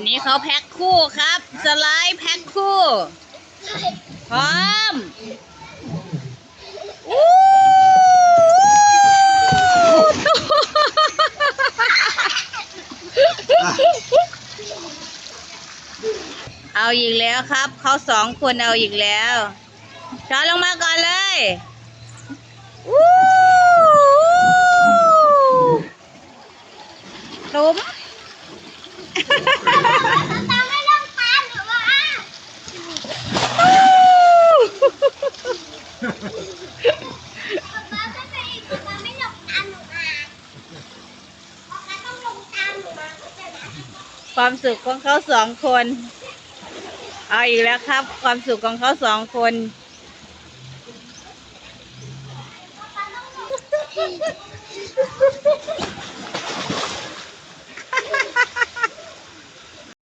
วันนี้เขาแพ็คคู่ครับ สไลด์แพ็คคู่ พร้อมอู้เอาอีกแล้วครับ เขาสองคนเอาอีกแล้วช้อนลงมาก่อนเลยอู้ตุ้มตามไม่ต้องตามหรือว่าป๊าก็ไปอีกป๊าไม่ลงตาม ความสุขของเขาสองคน เอาอีกแล้วครับ ความสุขของเขาสองคนป๊าต้องลง